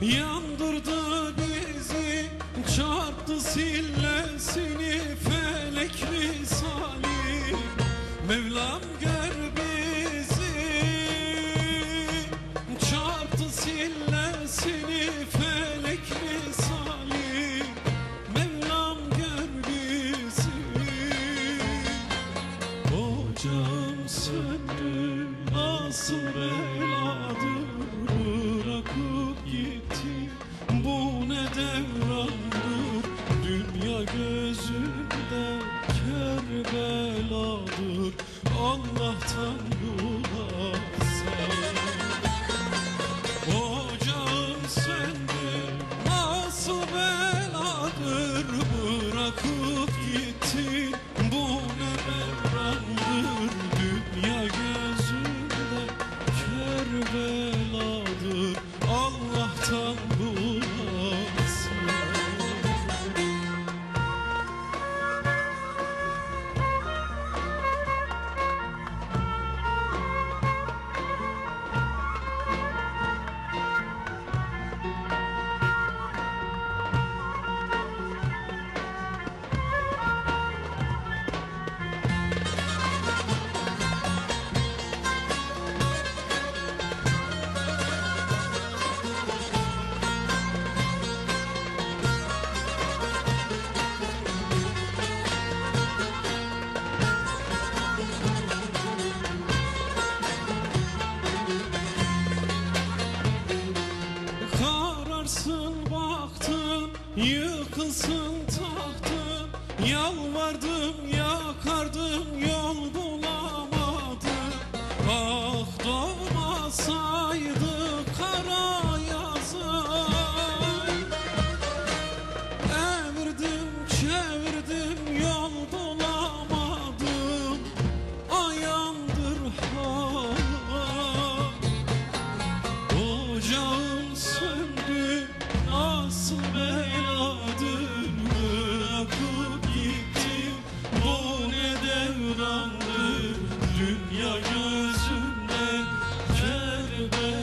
You gözümde Kerbeladır. Allah'tan kulağım Yıkılsın tahtım Yalvardım yakardım Yol bulamadım. Ah yüzünden Kerbela